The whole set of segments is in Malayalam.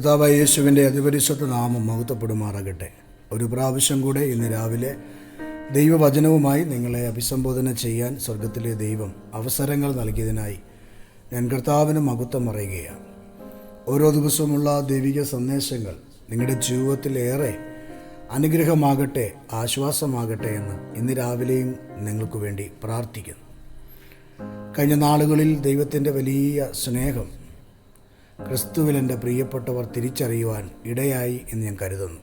കർത്താവായ യേശുവിന്റെ അതിപരിശുദ്ധ നാമം മഹത്വപ്പെടുമാറാകട്ടെ. ഒരു പ്രാവശ്യം കൂടെ ഇന്ന് രാവിലെ ദൈവവചനവുമായി നിങ്ങളെ അഭിസംബോധന ചെയ്യാൻ സ്വർഗത്തിലെ ദൈവം അവസരങ്ങൾ നൽകിയതിനായി ഞാൻ കർത്താവിന് മഹത്വം പറയുകയാണ്. ഓരോ ദിവസവുമുള്ള ദൈവിക സന്ദേശങ്ങൾ നിങ്ങളുടെ ജീവിതത്തിലേറെ അനുഗ്രഹമാകട്ടെ ആശ്വാസമാകട്ടെ എന്ന് ഇന്ന് രാവിലെയും നിങ്ങൾക്ക് വേണ്ടി പ്രാർത്ഥിക്കുന്നു. കഴിഞ്ഞ നാളുകളിൽ ദൈവത്തിന്റെ വലിയ സ്നേഹം ക്രിസ്തുവിൽ എന്റെ പ്രിയപ്പെട്ടവർ തിരിച്ചറിയുവാൻ ഇടയായി എന്ന് ഞാൻ കരുതുന്നു.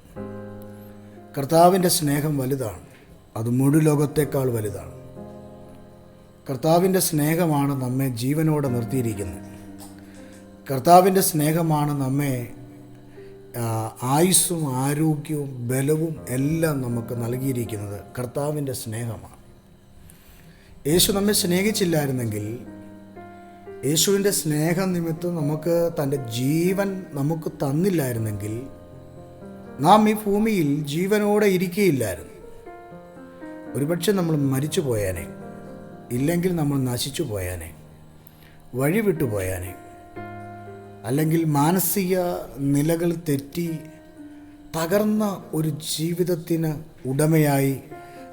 കർത്താവിന്റെ സ്നേഹം വലുതാണ്. അത് മുഴു ലോകത്തേക്കാൾ വലുതാണ്. കർത്താവിന്റെ സ്നേഹമാണ് നമ്മെ ജീവനോടെ നിർത്തിയിരിക്കുന്നത്. കർത്താവിന്റെ സ്നേഹമാണ് നമ്മെ ആയുസ്സും ആരോഗ്യവും ബലവും എല്ലാം നമുക്ക് നൽകിയിരിക്കുന്നത് കർത്താവിന്റെ സ്നേഹമാണ്. യേശു നമ്മെ സ്നേഹിച്ചില്ലായിരുന്നെങ്കിൽ യേശുവിന്റെ സ്നേഹനിമിത്തം നമുക്ക് തന്റെ ജീവൻ നമുക്ക് തന്നില്ലായിരുന്നെങ്കിൽ നാം ഈ ഭൂമിയിൽ ജീവനോടെ ഇരിക്കുകയില്ലായിരുന്നു ഒരുപക്ഷെ നമ്മൾ മരിച്ചു പോയാനെ ഇല്ലെങ്കിൽ നമ്മൾ നശിച്ചു പോയാനെ വഴി വിട്ടു പോയാനെ അല്ലെങ്കിൽ മാനസിക നിലകൾ തെറ്റി തകർന്ന ഒരു ജീവിതത്തിന് ഉടമയായി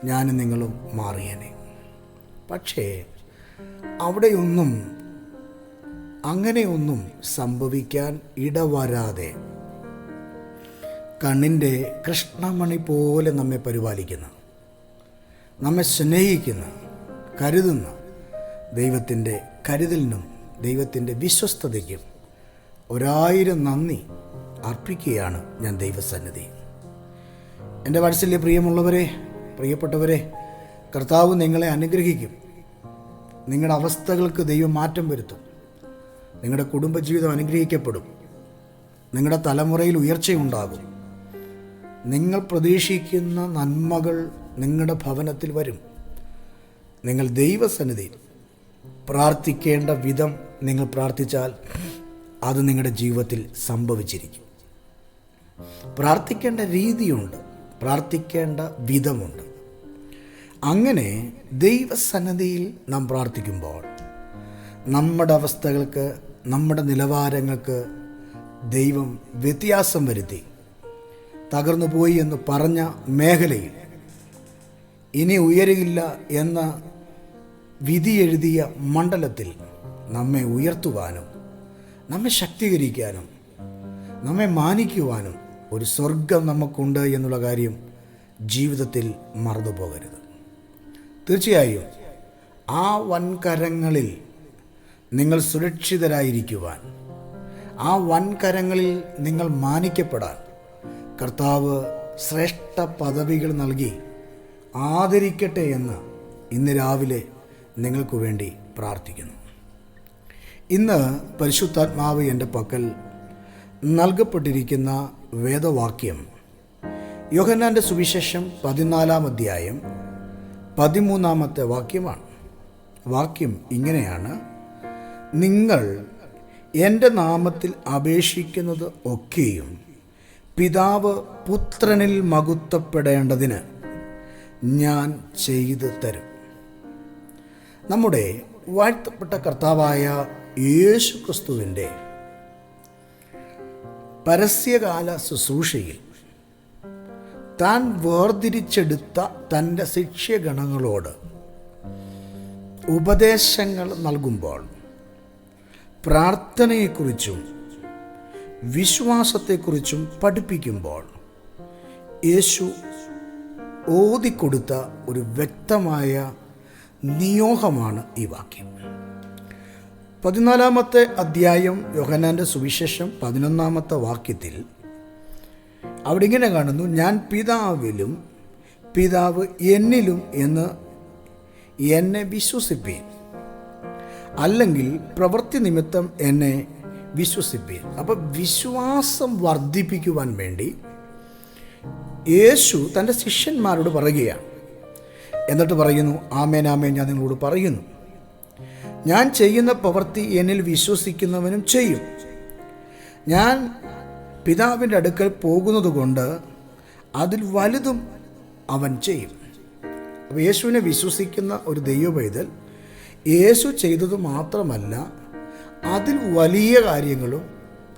ഞാൻ നിങ്ങളും മാറിയനെ. പക്ഷേ അവിടെയൊന്നും അങ്ങനെയൊന്നും സംഭവിക്കാൻ ഇടവരാതെ കണ്ണിന്റെ കൃഷ്ണമണി പോലെ നമ്മെ പരിപാലിക്കുന്ന നമ്മെ സ്നേഹിക്കുന്ന കരുതുന്ന ദൈവത്തിന്റെ കരുതലിനും ദൈവത്തിന്റെ വിശ്വസ്തതയ്ക്കും ഒരായിരം നന്ദി അർപ്പിക്കുകയാണ് ഞാൻ ദൈവസന്നിധി. എന്റെ മനസ്സിലെ പ്രിയമുള്ളവരെ പ്രിയപ്പെട്ടവരെ കർത്താവ് നിങ്ങളെ അനുഗ്രഹിക്കും. നിങ്ങളുടെ അവസ്ഥകൾക്ക് ദൈവം മാറ്റം വരുത്തും. നിങ്ങളുടെ കുടുംബജീവിതം അനുഗ്രഹിക്കപ്പെടും. നിങ്ങളുടെ തലമുറയിൽ ഉയർച്ചയുണ്ടാകും. നിങ്ങൾ പ്രതീക്ഷിക്കുന്ന നന്മകൾ നിങ്ങളുടെ ഭവനത്തിൽ വരും. നിങ്ങൾ ദൈവസന്നിധിയിൽ പ്രാർത്ഥിക്കേണ്ട വിധം നിങ്ങൾ പ്രാർത്ഥിച്ചാൽ അത് നിങ്ങളുടെ ജീവിതത്തിൽ സംഭവിച്ചിരിക്കും. പ്രാർത്ഥിക്കേണ്ട രീതിയുണ്ട് പ്രാർത്ഥിക്കേണ്ട വിധമുണ്ട്. അങ്ങനെ ദൈവസന്നിധിയിൽ നാം പ്രാർത്ഥിക്കുമ്പോൾ നമ്മുടെ അവസ്ഥകൾക്ക് നമ്മുടെ നിലവാരങ്ങൾക്ക് ദൈവം വ്യത്യാസം വരുത്തി. തകർന്നു പോയി എന്ന് പറഞ്ഞ മേഖലയിൽ ഇനി ഉയരില്ല എന്ന വിധി എഴുതിയ മണ്ഡലത്തിൽ നമ്മെ ഉയർത്തുവാനും നമ്മെ ശക്തീകരിക്കാനും നമ്മെ മാനിക്കുവാനും ഒരു സ്വർഗം നമുക്കുണ്ട് എന്നുള്ള കാര്യം ജീവിതത്തിൽ മറന്നു പോകരുത് തീർച്ചയായും ആ വൻകരങ്ങളിൽ നിങ്ങൾ സുരക്ഷിതരായിരിക്കുവാൻ. ആ വൻകരങ്ങളിൽ നിങ്ങൾ മാനിക്കപ്പെടാൻ. കർത്താവ് ശ്രേഷ്ഠ പദവികൾ നൽകി ആദരിക്കട്ടെ എന്ന് ഇന്ന് രാവിലെ നിങ്ങൾക്ക് വേണ്ടി പ്രാർത്ഥിക്കുന്നു. ഇന്ന് പരിശുദ്ധാത്മാവ് എന്റെ പക്കൽ നൽകപ്പെട്ടിരിക്കുന്ന വേദവാക്യം യോഹന്നാന്റെ സുവിശേഷം പതിനാലാം അധ്യായം പതിമൂന്നാമത്തെ വാക്യമാണ്. വാക്യം ഇങ്ങനെയാണ്. നിങ്ങൾ എന്റെ നാമത്തിൽ അപേക്ഷിക്കുന്നത് ഒക്കെയും പിതാവ് പുത്രനിൽ മകുത്തപ്പെടേണ്ടതിന് ഞാൻ ചെയ്തു തരും. നമ്മുടെ വാഴ്ത്തപ്പെട്ട കർത്താവായ യേശു ക്രിസ്തുവിന്റെ പരസ്യകാല ശുശ്രൂഷയിൽ താൻ വേർതിരിച്ചെടുത്ത തന്റെ ശിക്ഷ്യഗണങ്ങളോട് ഉപദേശങ്ങൾ നൽകുമ്പോൾ പ്രാർത്ഥനയെക്കുറിച്ചും വിശ്വാസത്തെക്കുറിച്ചും പഠിപ്പിക്കുമ്പോൾ യേശു ഓതിക്കൊടുത്ത ഒരു വ്യക്തമായ നിയോഗമാണ് ഈ വാക്യം. പതിനാലാമത്തെ അധ്യായം യോഹനാന്റെ സുവിശേഷം പതിനൊന്നാമത്തെ വാക്യത്തിൽ അവിടെ ഇങ്ങനെ കാണുന്നു ഞാൻ പിതാവിലും പിതാവ് എന്നിലും എന്ന് എന്നെ വിശ്വസിപ്പീൻ. അല്ലെങ്കിൽ പ്രവൃത്തി നിമിത്തം എന്നെ വിശ്വസിപ്പീൻ അപ്പം വിശ്വാസം വർദ്ധിപ്പിക്കുവാൻ വേണ്ടി യേശു തന്റെ ശിഷ്യന്മാരോട് പറയുകയാണ്. എന്നിട്ട് പറയുന്നു ആമേൻ ആമേൻ ഞാൻ നിങ്ങളോട് പറയുന്നു. ഞാൻ ചെയ്യുന്ന പ്രവൃത്തി എന്നിൽ വിശ്വസിക്കുന്നവനും ചെയ്യും. ഞാൻ പിതാവിന്റെ അടുക്കൽ പോകുന്നത് കൊണ്ട് അതിൽ വലുതും അവൻ ചെയ്യും. അപ്പോൾ യേശുവിനെ വിശ്വസിക്കുന്ന ഒരു ദൈവപൈതൽ യേശു ചെയ്തത് മാത്രമല്ല അതിൽ വലിയ കാര്യങ്ങളും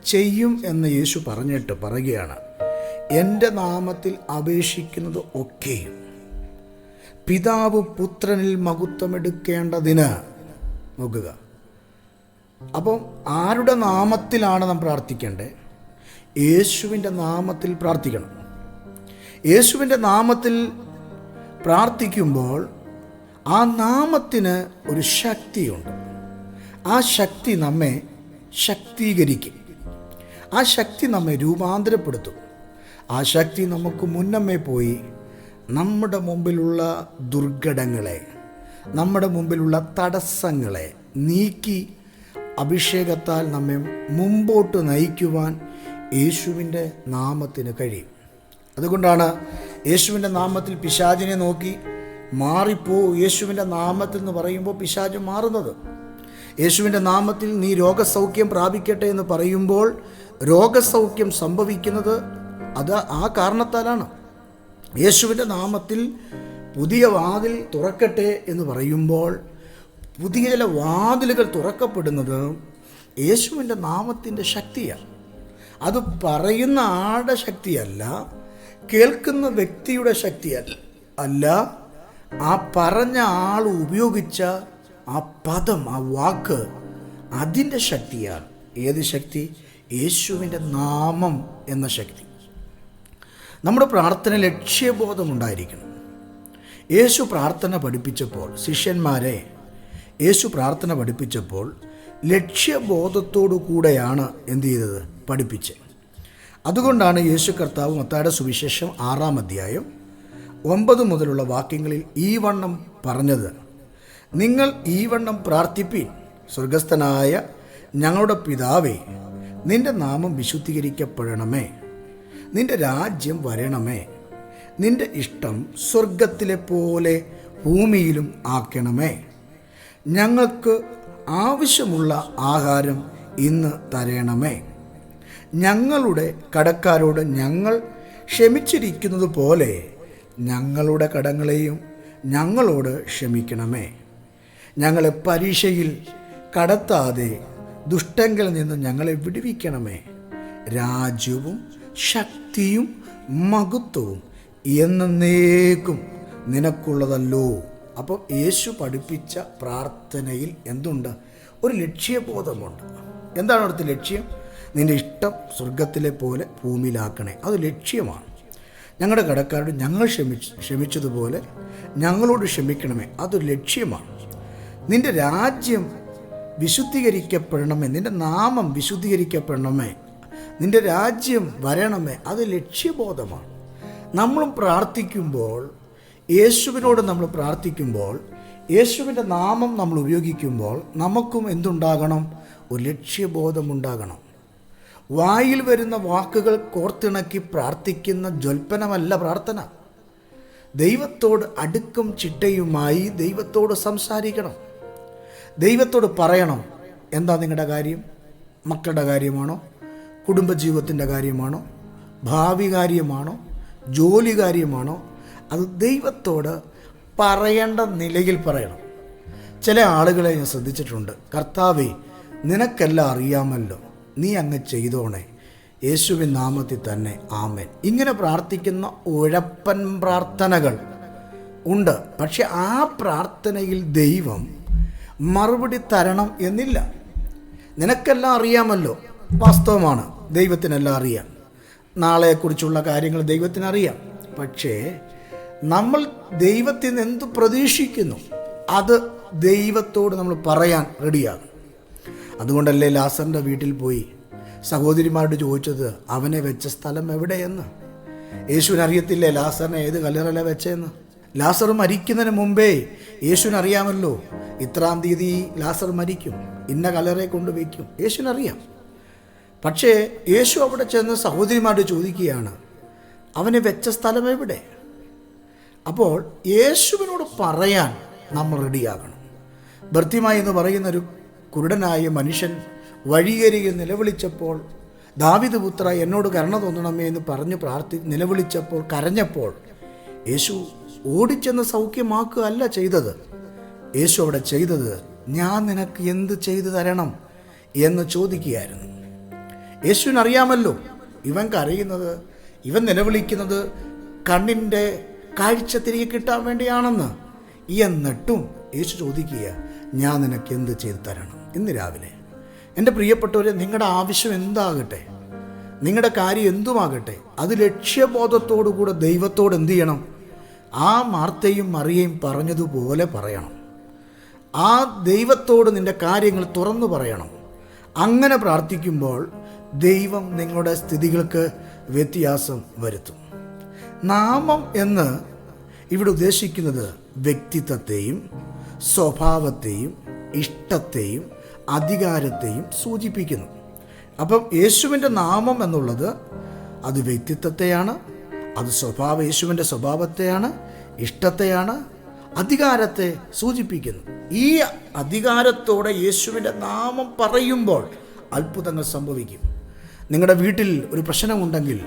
ചെയ്യും എന്ന് യേശു പറഞ്ഞിട്ട് പറയുകയാണ്. എന്റെ നാമത്തിൽ അപേക്ഷിക്കുന്നത് ഒക്കെയും പിതാവ് പുത്രനിൽ മഹത്വമെടുക്കേണ്ടതിന്. നോക്കുക. അപ്പം ആരുടെ നാമത്തിലാണ് നാം പ്രാർത്ഥിക്കേണ്ടത്? യേശുവിന്റെ നാമത്തിൽ പ്രാർത്ഥിക്കണം. യേശുവിന്റെ നാമത്തിൽ പ്രാർത്ഥിക്കുമ്പോൾ ആ നാമത്തിന് ഒരു ശക്തിയുണ്ട്. ആ ശക്തി നമ്മെ ശക്തീകരിക്കും. ആ ശക്തി നമ്മെ രൂപാന്തരപ്പെടുത്തും. ആ ശക്തി നമുക്ക് മുന്നമ്മേ പോയി നമ്മുടെ മുമ്പിലുള്ള ദുർഘടങ്ങളെ നമ്മുടെ മുമ്പിലുള്ള തടസ്സങ്ങളെ നീക്കി അഭിഷേകത്താൽ നമ്മെ മുമ്പോട്ട് നയിക്കുവാൻ യേശുവിന്റെ നാമത്തിന് കഴിയും. അതുകൊണ്ടാണ് യേശുവിന്റെ നാമത്തിൽ പിശാചിനെ നോക്കി മാറിപ്പോ യേശുവിന്റെ നാമത്തിൽ എന്ന് പറയുമ്പോൾ പിശാജ് മാറുന്നത്. യേശുവിന്റെ നാമത്തിൽ നീ രോഗസൗഖ്യം പ്രാപിക്കട്ടെ എന്ന് പറയുമ്പോൾ രോഗസൗഖ്യം സംഭവിക്കുന്നത് അത് ആ കാരണത്താലാണ്. യേശുവിന്റെ നാമത്തിൽ പുതിയ വാതിൽ തുറക്കട്ടെ എന്ന് പറയുമ്പോൾ പുതിയ ചില വാതിലുകൾ തുറക്കപ്പെടുന്നത് യേശുവിന്റെ നാമത്തിന്റെ ശക്തിയാണ്. അത് പറയുന്ന ആളുടെ ശക്തിയല്ല കേൾക്കുന്ന വ്യക്തിയുടെ ശക്തിയല്ല അല്ല ആ പറഞ്ഞ ആൾ ഉപയോഗിച്ച ആ പദം ആ വാക്ക് അതിന്റെ ശക്തിയാണ്. ഏത് ശക്തി? യേശുവിന്റെ നാമം എന്ന ശക്തി. നമ്മുടെ പ്രാർത്ഥന ലക്ഷ്യബോധമുണ്ടായിരിക്കണം യേശു പ്രാർത്ഥന പഠിപ്പിച്ചപ്പോൾ ശിഷ്യന്മാരെ യേശു പ്രാർത്ഥന പഠിപ്പിച്ചപ്പോൾ ലക്ഷ്യബോധത്തോടു കൂടെയാണ് എന്ത് ചെയ്തത്? പഠിപ്പിച്ചത്. അതുകൊണ്ടാണ് യേശു കർത്താവ് മത്തായുടെ സുവിശേഷം ആറാം അധ്യായം ഒമ്പത് മുതലുള്ള വാക്യങ്ങളിൽ ഈ വണ്ണം പറഞ്ഞത് നിങ്ങൾ ഈ വണ്ണം പ്രാർത്ഥിപ്പീൻ സ്വർഗസ്ഥനായ ഞങ്ങളുടെ പിതാവേ നിന്റെ നാമം വിശുദ്ധീകരിക്കപ്പെടണമേ നിന്റെ രാജ്യം വരണമേ നിന്റെ ഇഷ്ടം സ്വർഗത്തിലെ പോലെ ഭൂമിയിലും ആക്കണമേ. ഞങ്ങൾക്ക് ആവശ്യമുള്ള ആഹാരം ഇന്ന് തരണമേ. ഞങ്ങളുടെ കടക്കാരോട് ഞങ്ങൾ ക്ഷമിച്ചിരിക്കുന്നത് പോലെ ഞങ്ങളുടെ കടങ്ങളെയും ഞങ്ങളോട് ക്ഷമിക്കണമേ. ഞങ്ങളെ പരീക്ഷയിൽ കടത്താതെ ദുഷ്ടങ്ങളിൽ നിന്ന് ഞങ്ങളെ വിടുവിക്കണമേ. രാജ്യവും ശക്തിയും മഹത്വവും എന്നേക്കും നിനക്കുള്ളതല്ലോ. അപ്പോൾ യേശു പഠിപ്പിച്ച പ്രാർത്ഥനയിൽ എന്തുണ്ട്? ഒരു ലക്ഷ്യബോധമുണ്ട്. എന്താണ് അവിടുത്തെ ലക്ഷ്യം? നിന്റെ ഇഷ്ടം സ്വർഗത്തിലെ പോലെ ഭൂമിയിലാക്കണേ. അത് ലക്ഷ്യമാണ്. ഞങ്ങളുടെ കടക്കാരോട് ഞങ്ങൾ ക്ഷമിച്ച് ക്ഷമിച്ചതുപോലെ ഞങ്ങളോട് ക്ഷമിക്കണമേ. അതൊരു ലക്ഷ്യമാണ്. നിന്റെ രാജ്യം വിശുദ്ധീകരിക്കപ്പെടണമേ. നിന്റെ നാമം വിശുദ്ധീകരിക്കപ്പെടണമേ. നിന്റെ രാജ്യം വരണമേ. അത് ലക്ഷ്യബോധമാണ്. നമ്മളും പ്രാർത്ഥിക്കുമ്പോൾ യേശുവിനോട് നമ്മൾ പ്രാർത്ഥിക്കുമ്പോൾ യേശുവിന്റെ നാമം നമ്മൾ ഉപയോഗിക്കുമ്പോൾ നമുക്കും എന്തുണ്ടാകണം? ഒരു ലക്ഷ്യബോധമുണ്ടാകണം. വായിൽ വരുന്ന വാക്കുകൾ കോർത്തിണക്കി പ്രാർത്ഥിക്കുന്ന ജ്വൽപ്പനമല്ല പ്രാർത്ഥന. ദൈവത്തോട് അടുക്കും ചിട്ടയുമായി ദൈവത്തോട് സംസാരിക്കണം. ദൈവത്തോട് പറയണം. എന്താ നിങ്ങളുടെ കാര്യം? മക്കളുടെ കാര്യമാണോ? കുടുംബജീവിതത്തിന്റെ കാര്യമാണോ? ഭാവി കാര്യമാണോ? ജോലി കാര്യമാണോ? അത് ദൈവത്തോട് പറയേണ്ട നിലയിൽ പറയണം. ചില ആളുകളെ ഞാൻ ശ്രദ്ധിച്ചിട്ടുണ്ട്. കർത്താവേ നിനക്കെല്ലാം അറിയാമല്ലോ. നീ അങ്ങ് ചെയ്തോണേ. യേശുവിൻ നാമത്തിൽ തന്നെ ആമേൻ. ഇങ്ങനെ പ്രാർത്ഥിക്കുന്ന ഉഴപ്പൻ പ്രാർത്ഥനകൾ ഉണ്ട്. പക്ഷെ ആ പ്രാർത്ഥനയിൽ ദൈവം മറുപടി തരണം എന്നില്ല. നിനക്കെല്ലാം അറിയാമല്ലോ വാസ്തവമാണ്. ദൈവത്തിനെല്ലാം അറിയാം. നാളെക്കുറിച്ചുള്ള കാര്യങ്ങൾ ദൈവത്തിനറിയാം. പക്ഷേ നമ്മൾ ദൈവത്തിൽ നിന്ന് എന്ത് പ്രതീക്ഷിക്കുന്നു അത് ദൈവത്തോട് നമ്മൾ പറയാൻ റെഡിയാകും അതുകൊണ്ടല്ലേ ലാസറിന്റെ വീട്ടിൽ പോയി സഹോദരിമാരോട് ചോദിച്ചത് അവനെ വെച്ച സ്ഥലം എവിടെയെന്ന്? യേശുവിന് അറിയത്തില്ലേ ലാസറിനെ ഏത് കല്ലറല വെച്ചതെന്ന് ലാസർ മരിക്കുന്നതിന് മുമ്പേ യേശുവിന് അറിയാമല്ലോ ഇത്രാം തീയതി ലാസർ മരിക്കും ഇന്ന കലറെ കൊണ്ട് വയ്ക്കും യേശുവിനറിയാം. പക്ഷേ യേശു അവിടെ ചെന്ന് സഹോദരിമാരോട് ചോദിക്കുകയാണ് അവനെ വെച്ച സ്ഥലം എവിടെ? അപ്പോൾ യേശുവിനോട് പറയാൻ നമ്മൾ റെഡിയാകണം. ഭർത്തിമായി എന്ന് പറയുന്ന ഒരു കുരുടനായ മനുഷ്യൻ വഴിയരികിൽ നിലവിളിച്ചപ്പോൾ ദാവിദ് പുത്ര എന്നോട് കരുണ തോന്നണമേ എന്ന് പറഞ്ഞു പ്രാർത്ഥി നിലവിളിച്ചപ്പോൾ കരഞ്ഞപ്പോൾ യേശു ഓടിച്ചെന്ന് സൗഖ്യമാക്കുക അല്ല ചെയ്തത്. യേശു അവിടെ ചെയ്തത് ഞാൻ നിനക്ക് എന്ത് ചെയ്തു തരണം? എന്ന് ചോദിക്കുകയായിരുന്നു. യേശുവിനറിയാമല്ലോ ഇവൻ കരയുന്നത് ഇവൻ നിലവിളിക്കുന്നത് കണ്ണിന്റെ കാഴ്ച തിരികെ കിട്ടാൻ വേണ്ടിയാണെന്ന്. എന്നിട്ടും യേശു ചോദിക്കുക ഞാൻ നിനക്ക് എന്ത് ചെയ്തു തരണം? ഇന്ന് രാവിലെ. എന്റെ പ്രിയപ്പെട്ടവരെ നിങ്ങളുടെ ആവശ്യം എന്താകട്ടെ? നിങ്ങളുടെ കാര്യം എന്തുമാകട്ടെ? അത് ലക്ഷ്യബോധത്തോടുകൂടെ ദൈവത്തോട് എന്തു ചെയ്യണം? ആ മാർത്തയും മറിയയും പറഞ്ഞതുപോലെ പറയണം. ആ ദൈവത്തോട് നിന്റെ കാര്യങ്ങൾ തുറന്നു പറയണം. അങ്ങനെ പ്രാർത്ഥിക്കുമ്പോൾ ദൈവം നിങ്ങളുടെ സ്ഥിതികൾക്ക് വ്യത്യാസം വരുത്തും. നാമം എന്ന് ഇവിടെ ഉദ്ദേശിക്കുന്നത് വ്യക്തിത്വത്തെയും സ്വഭാവത്തെയും ഇഷ്ടത്തെയും അധികാരത്തെയും സൂചിപ്പിക്കുന്നു. അപ്പം യേശുവിന്റെ നാമം എന്നുള്ളത് അത് വ്യക്തിത്വത്തെയാണ് അത് സ്വഭാവ യേശുവിന്റെ സ്വഭാവത്തെയാണ് ഇഷ്ടത്തെയാണ് അധികാരത്തെ സൂചിപ്പിക്കുന്നു. ഈ അധികാരത്തോടെ യേശുവിന്റെ നാമം പറയുമ്പോൾ അത്ഭുതങ്ങൾ സംഭവിക്കും. നിങ്ങളുടെ വീട്ടിൽ ഒരു പ്രശ്നമുണ്ടെങ്കിൽ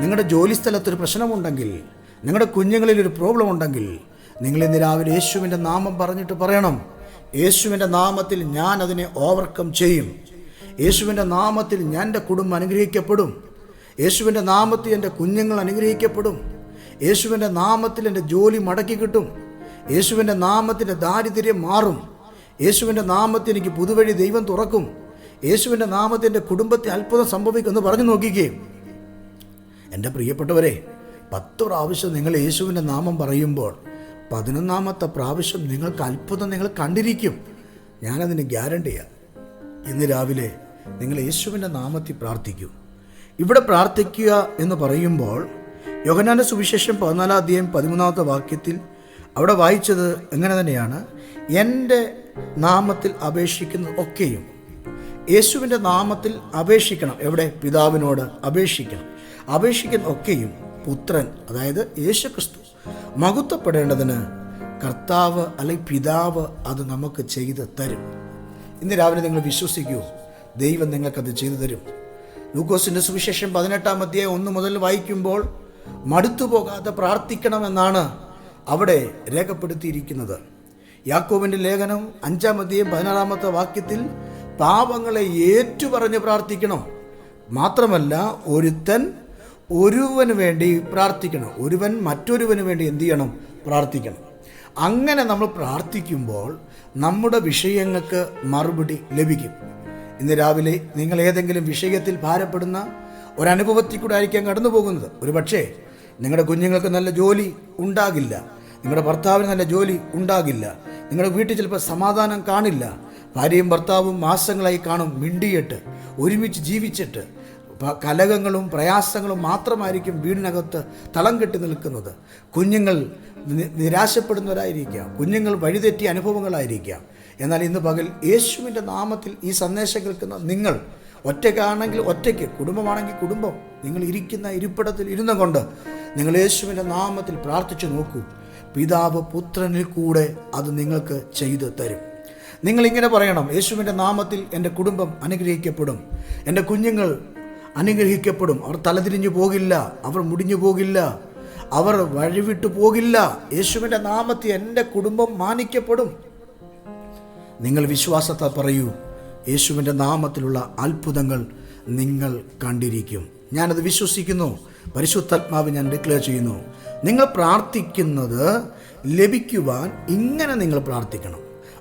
നിങ്ങളുടെ ജോലിസ്ഥലത്ത് ഒരു പ്രശ്നമുണ്ടെങ്കിൽ നിങ്ങളുടെ കുഞ്ഞുങ്ങളിൽ ഒരു പ്രോബ്ലം ഉണ്ടെങ്കിൽ നിങ്ങൾ ഇന്ന് രാവിലെ യേശുവിന്റെ നാമം പറഞ്ഞിട്ട് പറയണം യേശുവിന്റെ നാമത്തിൽ ഞാൻ അതിനെ ഓവർകം ചെയ്യും. യേശുവിന്റെ നാമത്തിൽ ഞാൻ എന്റെ കുടുംബം അനുഗ്രഹിക്കപ്പെടും. യേശുവിന്റെ നാമത്തിൽ എന്റെ കുഞ്ഞുങ്ങൾ അനുഗ്രഹിക്കപ്പെടും. യേശുവിന്റെ നാമത്തിൽ എന്റെ ജോലി മടക്കി കിട്ടും. യേശുവിന്റെ നാമത്തിന്റെ ദാരിദ്ര്യം മാറും. യേശുവിന്റെ നാമത്തിൽ എനിക്ക് പുതുവഴി ദൈവം തുറക്കും. യേശുവിന്റെ നാമത്തിൽ എന്റെ കുടുംബത്തെ അത്ഭുതം സംഭവിക്കും എന്ന് പറഞ്ഞു നോക്കിക്കേ. എന്റെ പ്രിയപ്പെട്ടവരെ പത്ത് പ്രാവശ്യം നിങ്ങൾ യേശുവിന്റെ നാമം പറയുമ്പോൾ പതിനൊന്നാമത്തെ പ്രാവശ്യം നിങ്ങൾക്ക് അത്ഭുതം നിങ്ങൾ കണ്ടിരിക്കും. ഞാനതിന് ഗ്യാരണ്ടിയാണ് ഇന്ന് രാവിലെ നിങ്ങൾ യേശുവിന്റെ നാമത്തിൽ പ്രാർത്ഥിക്കൂ. ഇവിടെ പ്രാർത്ഥിക്കുക എന്ന് പറയുമ്പോൾ യോഗനാന സുവിശേഷം പതിനാലാം അധ്യായം പതിമൂന്നാമത്തെ വാക്യത്തിൽ അവിടെ വായിച്ചത് എങ്ങനെ തന്നെയാണ്? എന്റെ നാമത്തിൽ അപേക്ഷിക്കുന്ന ഒക്കെയും യേശുവിന്റെ നാമത്തിൽ അപേക്ഷിക്കണം. എവിടെ? പിതാവിനോട് അപേക്ഷിക്കണം. അപേക്ഷിക്കുന്ന ഒക്കെയും പുത്രൻ അതായത് യേശു ക്രിസ്തു മഹത്വപ്പെടേണ്ടതിന് കർത്താവ് അല്ലെങ്കിൽ പിതാവ് അത് നമുക്ക് ചെയ്ത് തരും. ഇന്ന് രാവിലെ നിങ്ങൾ വിശ്വസിക്കൂ ദൈവം നിങ്ങൾക്കത് ചെയ്തു തരും. ലൂക്കോസിന്റെ സുവിശേഷം പതിനെട്ടാം അധ്യായം ഒന്ന് മുതൽ വായിക്കുമ്പോൾ മടുത്തു പോകാതെ പ്രാർത്ഥിക്കണമെന്നാണ് അവിടെ രേഖപ്പെടുത്തിയിരിക്കുന്നത്. യാക്കോവിന്റെ ലേഖനം അഞ്ചാം അധ്യായം പതിനാറാമത്തെ വാക്യത്തിൽ പാപങ്ങളെ ഏറ്റുപറഞ്ഞ് പ്രാർത്ഥിക്കണം. മാത്രമല്ല ഒരുത്തൻ ഒരുവന് വേണ്ടി പ്രാർത്ഥിക്കണം. ഒരുവൻ മറ്റൊരുവന് വേണ്ടി എന്തു ചെയ്യണം? പ്രാർത്ഥിക്കണം. അങ്ങനെ നമ്മൾ പ്രാർത്ഥിക്കുമ്പോൾ നമ്മുടെ വിഷയങ്ങൾക്ക് മറുപടി ലഭിക്കും. ഇന്ന് രാവിലെ നിങ്ങൾ ഏതെങ്കിലും വിഷയത്തിൽ ഭാരപ്പെടുന്ന ഒരനുഭവത്തിൽ കൂടെ ആയിരിക്കാം കടന്നു പോകുന്നത്. ഒരു പക്ഷേ നിങ്ങളുടെ കുഞ്ഞുങ്ങൾക്ക് നല്ല ജോലി ഉണ്ടാകില്ല. നിങ്ങളുടെ ഭർത്താവിന് നല്ല ജോലി ഉണ്ടാകില്ല. നിങ്ങളുടെ വീട്ടിൽ ചിലപ്പോൾ സമാധാനം കാണില്ല. ഭാര്യയും ഭർത്താവും മാസങ്ങളായി കാണും മിണ്ടിയിട്ട് ഒരുമിച്ച് ജീവിച്ചിട്ട്. കലഹങ്ങളും പ്രയാസങ്ങളും മാത്രമായിരിക്കും വീടിനകത്ത് തളം കെട്ടി നിൽക്കുന്നത്. കുഞ്ഞുങ്ങൾ നിരാശപ്പെടുന്നവരായിരിക്കാം. കുഞ്ഞുങ്ങൾ വഴിതെറ്റിയ അനുഭവങ്ങളായിരിക്കാം. എന്നാൽ ഇന്ന് പകൽ യേശുവിന്റെ നാമത്തിൽ ഈ സന്ദേശം കേൾക്കുന്ന നിങ്ങൾ ഒറ്റയ്ക്കാണെങ്കിൽ ഒറ്റയ്ക്ക് കുടുംബമാണെങ്കിൽ കുടുംബം നിങ്ങൾ ഇരിക്കുന്ന ഇരിപ്പിടത്തിൽ ഇരുന്നു കൊണ്ട് നിങ്ങൾ യേശുവിന്റെ നാമത്തിൽ പ്രാർത്ഥിച്ചു നോക്കൂ. പിതാവ് പുത്രനിൽ കൂടെ അത് നിങ്ങൾക്ക് ചെയ്തു തരും. നിങ്ങൾ ഇങ്ങനെ പറയണം യേശുവിന്റെ നാമത്തിൽ എന്റെ കുടുംബം അനുഗ്രഹിക്കപ്പെടും. എന്റെ കുഞ്ഞുങ്ങൾ അനുഗ്രഹിക്കപ്പെടും. അവർ തലതിരിഞ്ഞു പോകില്ല. അവർ മുടിഞ്ഞു പോകില്ല. അവർ വഴിവിട്ടു പോകില്ല. യേശുവിന്റെ നാമത്തിൽ എന്റെ കുടുംബം മാനിക്കപ്പെടും. നിങ്ങൾ വിശ്വാസത്തെ പറയൂ യേശുവിന്റെ നാമത്തിലുള്ള അത്ഭുതങ്ങൾ നിങ്ങൾ കണ്ടിരിക്കും. ഞാനത് വിശ്വസിക്കുന്നു. പരിശുദ്ധാത്മാവ് ഞാൻ ഡിക്ലെയർ ചെയ്യുന്നു നിങ്ങൾ പ്രാർത്ഥിക്കുന്നത് ലഭിക്കുവാൻ ഇങ്ങനെ നിങ്ങൾ പ്രാർത്ഥിക്കണം.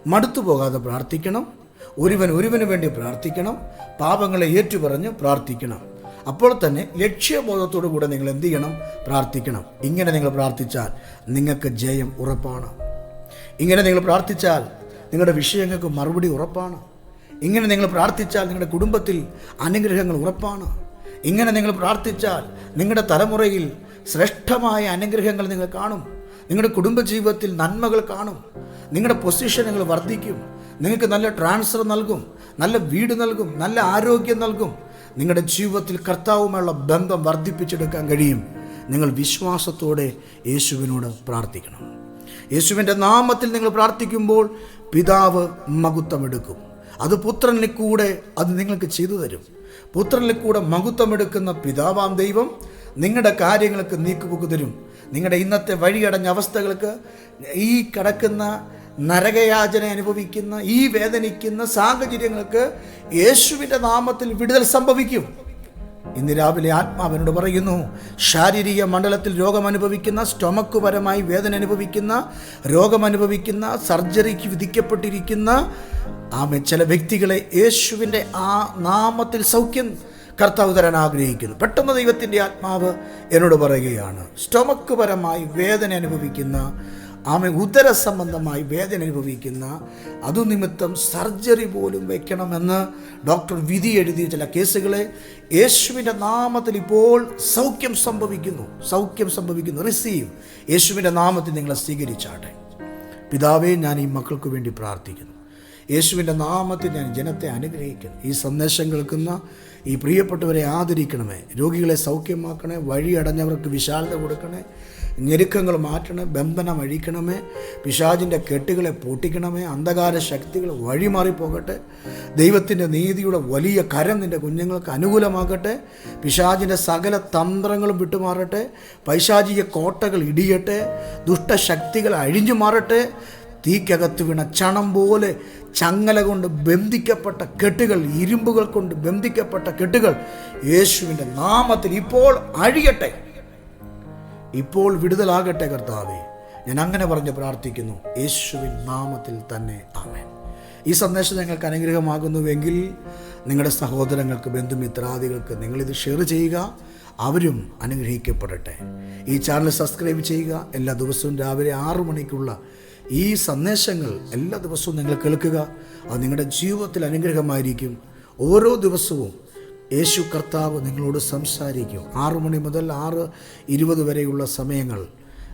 മടുത്തു പോകാതെ പ്രാർത്ഥിക്കണം. ഒരുവൻ ഒരുവന് വേണ്ടി പ്രാർത്ഥിക്കണം പാപങ്ങളെ ഏറ്റുപറഞ്ഞ് പ്രാർത്ഥിക്കണം. അപ്പോൾ തന്നെ ലക്ഷ്യബോധത്തോടു കൂടെ നിങ്ങൾ എന്ത് ചെയ്യണം? പ്രാർത്ഥിക്കണം. ഇങ്ങനെ നിങ്ങൾ പ്രാർത്ഥിച്ചാൽ നിങ്ങൾക്ക് ജയം ഉറപ്പാണ്. ഇങ്ങനെ നിങ്ങൾ പ്രാർത്ഥിച്ചാൽ നിങ്ങളുടെ വിഷയങ്ങൾക്ക് മറുപടി ഉറപ്പാണ്. ഇങ്ങനെ നിങ്ങൾ പ്രാർത്ഥിച്ചാൽ നിങ്ങളുടെ കുടുംബത്തിൽ അനുഗ്രഹങ്ങൾ ഉറപ്പാണ്. ഇങ്ങനെ നിങ്ങൾ പ്രാർത്ഥിച്ചാൽ നിങ്ങളുടെ തലമുറയിൽ ശ്രേഷ്ഠമായ അനുഗ്രഹങ്ങൾ നിങ്ങൾ കാണും. നിങ്ങളുടെ കുടുംബജീവിതത്തിൽ നന്മകൾ കാണും. നിങ്ങളുടെ പൊസിഷൻ നിങ്ങൾ വർദ്ധിക്കും. നിങ്ങൾക്ക് നല്ല ട്രാൻസ്ഫർ നൽകും നല്ല വീട് നൽകും നല്ല ആരോഗ്യം നൽകും. നിങ്ങളുടെ ജീവിതത്തിൽ കർത്താവുമായുള്ള ബന്ധം വർദ്ധിപ്പിച്ചെടുക്കാൻ കഴിയും. നിങ്ങൾ വിശ്വാസത്തോടെ യേശുവിനോട് പ്രാർത്ഥിക്കണം. യേശുവിന്റെ നാമത്തിൽ നിങ്ങൾ പ്രാർത്ഥിക്കുമ്പോൾ പിതാവ് മകുത്തമെടുക്കും. അത് പുത്രനിൽ കൂടെ അത് നിങ്ങൾക്ക് ചെയ്തു തരും. പുത്രനിൽ കൂടെ മകുത്തമെടുക്കുന്ന പിതാവാം ദൈവം നിങ്ങളുടെ കാര്യങ്ങൾക്ക് നീക്കുപോക്ക് തരും. നിങ്ങളുടെ ഇന്നത്തെ വഴിയടഞ്ഞ അവസ്ഥകൾക്ക് ഈ കിടക്കുന്ന നരകയാചന അനുഭവിക്കുന്ന ഈ വേദനിക്കുന്ന സാഹചര്യങ്ങൾക്ക് യേശുവിന്റെ നാമത്തിൽ വിടുതൽ സംഭവിക്കും. ഇന്ന് രാവിലെ ആത്മാവിനോട് പറയുന്നു ശാരീരിക മണ്ഡലത്തിൽ രോഗം അനുഭവിക്കുന്ന സ്റ്റൊമക്ക് പരമായി വേദന അനുഭവിക്കുന്ന രോഗം അനുഭവിക്കുന്ന സർജറിക്ക് വിധിക്കപ്പെട്ടിരിക്കുന്ന ആമെ ചില വ്യക്തികളെ യേശുവിന്റെ ആ നാമത്തിൽ സൗഖ്യം കർത്താവ് തരാൻ ആഗ്രഹിക്കുന്നു. പെട്ടെന്ന് ദൈവത്തിന്റെ ആത്മാവ് എന്നോട് പറയുകയാണ് സ്റ്റൊമക്ക് പരമായി വേദന അനുഭവിക്കുന്ന ആമെ ഉദര സംബന്ധമായി വേദന അനുഭവിക്കുന്ന അതുനിമിത്തം സർജറി പോലും വയ്ക്കണമെന്ന് ഡോക്ടർ വിധി എഴുതിയ ചില കേസുകളെ യേശുവിന്റെ നാമത്തിൽ ഇപ്പോൾ സൗഖ്യം സംഭവിക്കുന്നു സൗഖ്യം സംഭവിക്കുന്നു. റിസീവ് യേശുവിന്റെ നാമത്തിൽ നിങ്ങളെ സ്വീകരിച്ചാട്ടെ. പിതാവേ ഞാൻ ഈ മക്കൾക്ക് വേണ്ടി പ്രാർത്ഥിക്കുന്നു. യേശുവിന്റെ നാമത്തിൽ ഞാൻ ജനത്തെ അനുഗ്രഹിക്കുന്നു. ഈ സന്ദേശം കേൾക്കുന്ന ഈ പ്രിയപ്പെട്ടവരെ ആദരിക്കണമേ. രോഗികളെ സൗഖ്യമാക്കണേ വഴി അടഞ്ഞവർക്ക് വിശാലത കൊടുക്കണേ. ഞെരുക്കങ്ങൾ മാറ്റണം ബന്ധനം അഴിക്കണമേ പിശാചിന്റെ കെട്ടുകളെ പൊട്ടിക്കണമേ അന്ധകാര ശക്തികൾ വഴിമാറിപ്പോകട്ടെ ദൈവത്തിന്റെ നീതിയുടെ വലിയ കരം നിന്റെ കുഞ്ഞുങ്ങൾക്ക് അനുകൂലമാകട്ടെ പിശാചിന്റെ സകല തന്ത്രങ്ങളും വിട്ടുമാറട്ടെ പൈശാചിക കോട്ടകൾ ഇടിയട്ടെ ദുഷ്ടശക്തികൾ അഴിഞ്ഞു മാറട്ടെ തീക്കകത്ത് വീണ ചണം പോലെ ചങ്ങല കൊണ്ട് ബന്ധിക്കപ്പെട്ട കെട്ടുകൾ ഇരുമ്പുകൾ കൊണ്ട് ബന്ധിക്കപ്പെട്ട കെട്ടുകൾ യേശുവിന്റെ നാമത്തിൽ ഇപ്പോൾ അഴിയട്ടെ. ഇപ്പോൾ വിടുതലാകട്ടെ കർത്താവെ. ഞാൻ അങ്ങനെ പറഞ്ഞ് പ്രാർത്ഥിക്കുന്നു. യേശുവിൻ നാമത്തിൽ തന്നെ ആമേൻ. ഈ സന്ദേശം നിങ്ങൾക്ക് അനുഗ്രഹമാകുന്നുവെങ്കിൽ നിങ്ങളുടെ സഹോദരങ്ങൾക്ക് ബന്ധുമിത്രാദികൾക്ക് നിങ്ങളിത് ഷെയർ ചെയ്യുക. അവരും അനുഗ്രഹിക്കപ്പെടട്ടെ. ഈ ചാനൽ സബ്സ്ക്രൈബ് ചെയ്യുക. എല്ലാ ദിവസവും രാവിലെ ആറു മണിക്കുള്ള ഈ സന്ദേശങ്ങൾ എല്ലാ ദിവസവും നിങ്ങൾ കേൾക്കുക. അത് നിങ്ങളുടെ ജീവിതത്തിൽ അനുഗ്രഹമായിരിക്കും. ഓരോ ദിവസവും യേശു കർത്താവ് നിങ്ങളോട് സംസാരിക്കും. ആറു മണി മുതൽ ആറ് ഇരുപത് വരെയുള്ള സമയങ്ങൾ.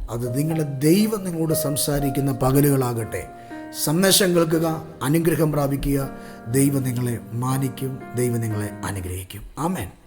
അത് നിങ്ങളുടെ ദൈവം നിങ്ങളോട് സംസാരിക്കുന്ന പകലുകളാകട്ടെ. സന്ദേശം കേൾക്കുക അനുഗ്രഹം പ്രാപിക്കുക. ദൈവം നിങ്ങളെ മാനിക്കും ദൈവം നിങ്ങളെ അനുഗ്രഹിക്കും. ആമേൻ.